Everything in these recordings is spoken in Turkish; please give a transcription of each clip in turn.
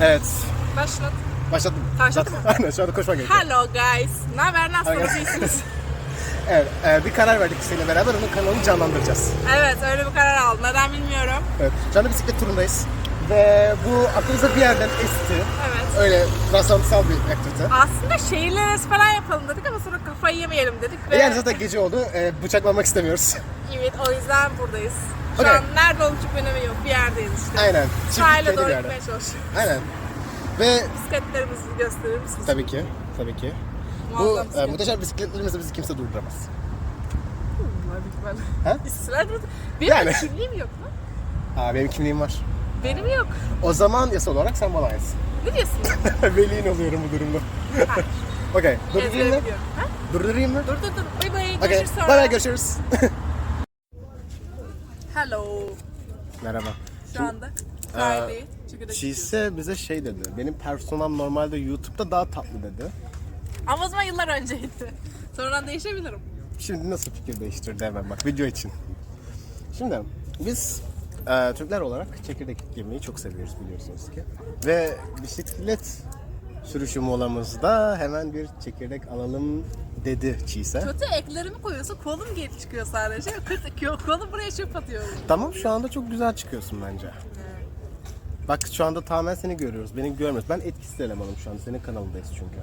Evet. Başlat. Başladım. Başladı mı? Aynen şu anda koşma gerekiyor. Hello guys. Ne haber? Nasılsınız? İyisiniz? Evet, e, bir karar verdik seninle beraber onun kanalını canlandıracağız. evet öyle bir karar aldım. Neden bilmiyorum. Evet. Şu anda bisiklet turundayız. Ve bu aklımıza bir yerden esti. Evet. Öyle rastlantısal bir aktivite. Aslında şehirler arası falan yapalım dedik ama sonra kafayı yemeyelim dedik. Ve... Yani zaten gece oldu. E, bıçaklamak istemiyoruz. Evet o yüzden buradayız. Şu Okey. an nerede olduğu çok önemi yok. Bir yerdeyiz işte. Aynen. Sahile doğru gitmeye çalışıyoruz. Aynen. Ve Bisikletlerimizi gösterir misiniz? tabii ki, tabii ki. Bu Muazzam e, bisiklet. muhteşem bisikletlerimizle bizi kimse durduramaz. Bunlar ihtimalle. Ha? İstiyorlar mı? Benim Yani. kimliğim yok mu? Aa, benim kimliğim var. Benim yok. O zaman yasal olarak sen bana aitsin. Ne diyorsun? Velin oluyorum bu durumda. Hayır. Okey. Durdurayım mı? Durdurayım mı? Dur dur dur. Bay bay. Görüşürüz sonra. Bay bay görüşürüz. Hello. Merhaba. Şu anda. Çünkü de Çiğse bize şey dedi. Benim personam normalde YouTube'da daha tatlı dedi. Ama o zaman yıllar önceydi. Sonradan değişebilirim. Şimdi nasıl fikir değiştirdi hemen bak video için. Şimdi biz e, Türkler olarak çekirdek yemeyi çok seviyoruz biliyorsunuz ki. Ve bisiklet sürüşü molamızda hemen bir çekirdek alalım dedi Çiğse. Kötü eklerimi koyuyorsa kolum geri çıkıyor sadece. Kötü kolum buraya çöp atıyorum. Tamam şu anda çok güzel çıkıyorsun bence. Bak şu anda tamamen seni görüyoruz. Beni görmüyoruz. Ben etkisiz elemanım şu anda. Senin kanalındayız çünkü.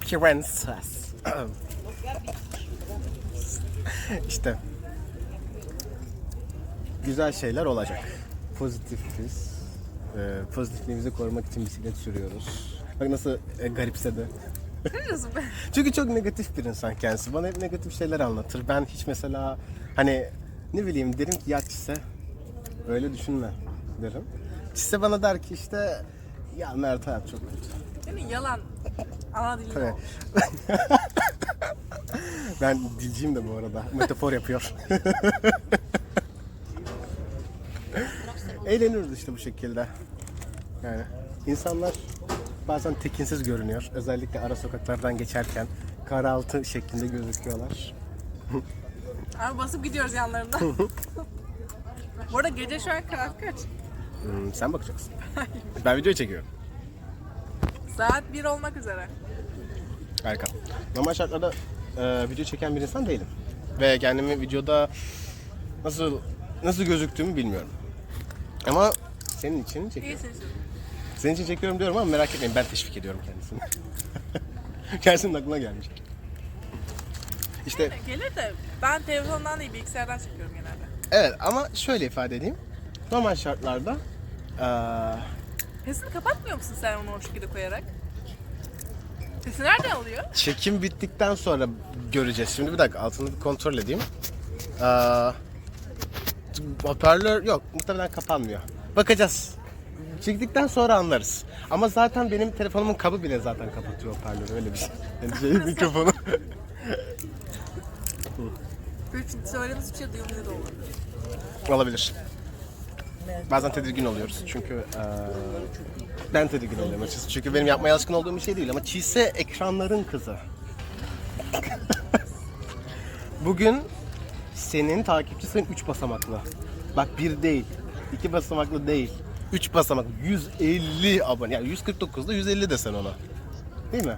Prenses. işte. Güzel şeyler olacak. Pozitifiz. Ee, pozitifliğimizi korumak için bisiklet sürüyoruz. Bak nasıl e, garipsedi. Be? Çünkü çok negatif bir insan kendisi. Bana hep negatif şeyler anlatır. Ben hiç mesela hani ne bileyim derim ki ya Çise öyle düşünme derim. Çise bana der ki işte ya Mert hayat çok kötü. Senin yalan. Ana dilin Tabii. Ben dilciyim de bu arada. Metafor yapıyor. Eğleniyoruz işte bu şekilde. Yani insanlar bazen tekinsiz görünüyor. Özellikle ara sokaklardan geçerken karaltı şeklinde gözüküyorlar. Abi basıp gidiyoruz yanlarından. Bu arada gece şu an saat kaç? Hmm, sen bakacaksın. ben video çekiyorum. Saat 1 olmak üzere. Harika. Normal şartlarda e, video çeken bir insan değilim. Ve kendimi videoda nasıl nasıl gözüktüğümü bilmiyorum. Ama senin için çekiyorum. İyisin. Senin için çekiyorum diyorum ama merak etmeyin ben teşvik ediyorum kendisini. Kendisinin aklına gelmiş. İşte Gelir de ben televizyondan değil bilgisayardan çekiyorum genelde. evet ama şöyle ifade edeyim. Normal şartlarda eee, Sesini kapatmıyor musun sen onu o şekilde koyarak? Sesi nereden alıyor? çekim bittikten sonra göreceğiz. Şimdi bir dakika altını bir kontrol edeyim. Eee hoparlör yok muhtemelen kapanmıyor. Bakacağız. Çektikten sonra anlarız. Ama zaten benim telefonumun kabı bile zaten kapatıyor hoparlörü öyle bir şey. Yani şey mikrofonu. Hiç söylediğiniz bir şey duyulmuyor da olur. Olabilir. Bazen tedirgin oluyoruz çünkü eee, ben tedirgin oluyorum açıkçası. Çünkü benim yapmaya alışkın olduğum bir şey değil ama Çiğse ekranların kızı. Bugün senin takipçi sayın 3 basamaklı. Bak bir değil, iki basamaklı değil. 3 basamaklı 150 abone. Yani 149'da 150 desen ona. Değil mi?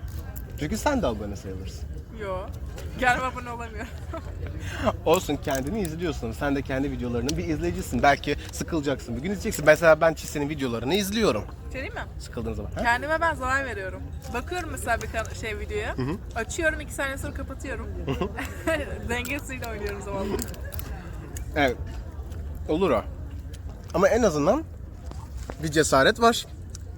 Çünkü sen de abone sayılırsın. Yo. Gelme abone olamıyorum. Olsun kendini izliyorsun. Sen de kendi videolarının bir izleyicisin. Belki sıkılacaksın. Bir gün izleyeceksin. Mesela ben Çise'nin videolarını izliyorum. Değil mi? Sıkıldığın zaman. Ha? Kendime ben zarar veriyorum. Bakıyorum mesela bir kan- şey videoya. Açıyorum iki saniye sonra kapatıyorum. Dengesiyle oynuyorum zamanla. Evet. Olur o. Ama en azından bir cesaret var.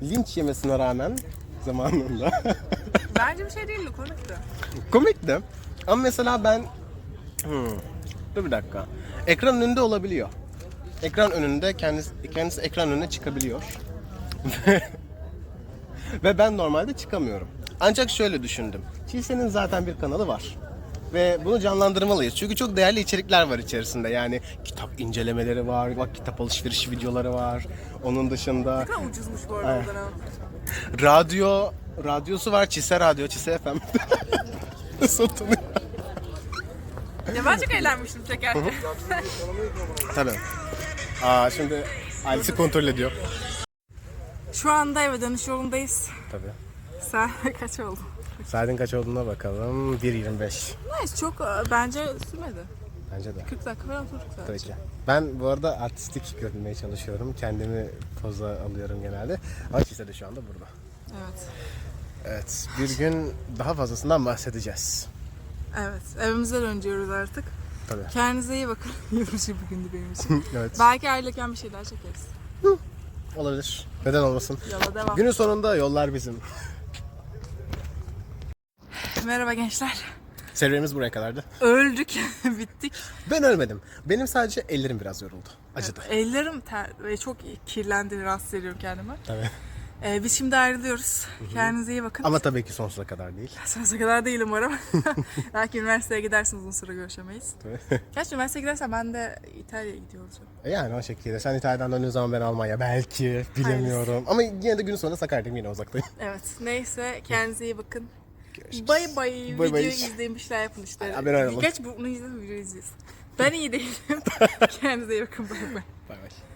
Linç yemesine rağmen zamanında. Bence bir şey değildi komikti. Komikti. Ama mesela ben... Hmm, dur bir dakika. Ekran önünde olabiliyor. Ekran önünde kendisi, kendisi ekran önüne çıkabiliyor. Ve ben normalde çıkamıyorum. Ancak şöyle düşündüm. Çiğse'nin zaten bir kanalı var. Ve bunu canlandırmalıyız. Çünkü çok değerli içerikler var içerisinde. Yani kitap incelemeleri var, bak kitap alışveriş videoları var. Onun dışında Ne kadar ucuzmuş bu arada radyo, radyosu var. Çise Radyo, Çise FM. Satılıyor. Ya ben çok eğlenmiştim çekerken. Tabii. Aa, şimdi Ailesi kontrol ediyor. Şu anda eve dönüş yolundayız. Tabii. Saat kaç oldu? Saatin kaç olduğuna bakalım. 1.25. Nice çok e, bence sürmedi. Bence de. 40 dakika falan oturduk Tabii sadece. ki. Ben bu arada artistik görünmeye çalışıyorum. Kendimi poza alıyorum genelde. Ama Çise de şu anda burada. Evet. Evet. Bir gün daha fazlasından bahsedeceğiz. Evet. Evimize dönüyoruz artık. Tabii. Kendinize iyi bakın. Yorucu bir gündü benim için. Evet. Belki ayrılırken bir şeyler çekeriz. Olabilir. Neden olmasın? Yola devam. Günün sonunda yollar bizim. Merhaba gençler. Serüvenimiz buraya kadardı. Öldük. Bittik. Ben ölmedim. Benim sadece ellerim biraz yoruldu. Acıdı. Ellerim ter ve çok kirlendi. Rahatsız ediyorum kendimi. Tabii. Ee, biz şimdi ayrılıyoruz. Kendinize iyi bakın. Ama tabii ki sonsuza kadar değil. Sonsuza kadar değil umarım. Belki üniversiteye gidersiniz uzun süre görüşemeyiz. Tabii. Gerçi üniversiteye gidersen ben de İtalya'ya gidiyor olacağım. E yani o şekilde. Sen İtalya'dan döndüğün zaman ben Almanya. Belki. Bilemiyorum. Ama yine de günün sonunda Sakarya'dayım. Yine uzaktayım. Evet. Neyse kendinize iyi bakın. Görüşürüz. Bay bay. Videoyu bay. şeyler yapın işte. Haber alalım. Geç bunu izleyin videoyu izliyorsun. Ben iyi değilim. Kendinize iyi bakın. Bay bay. Bay bay.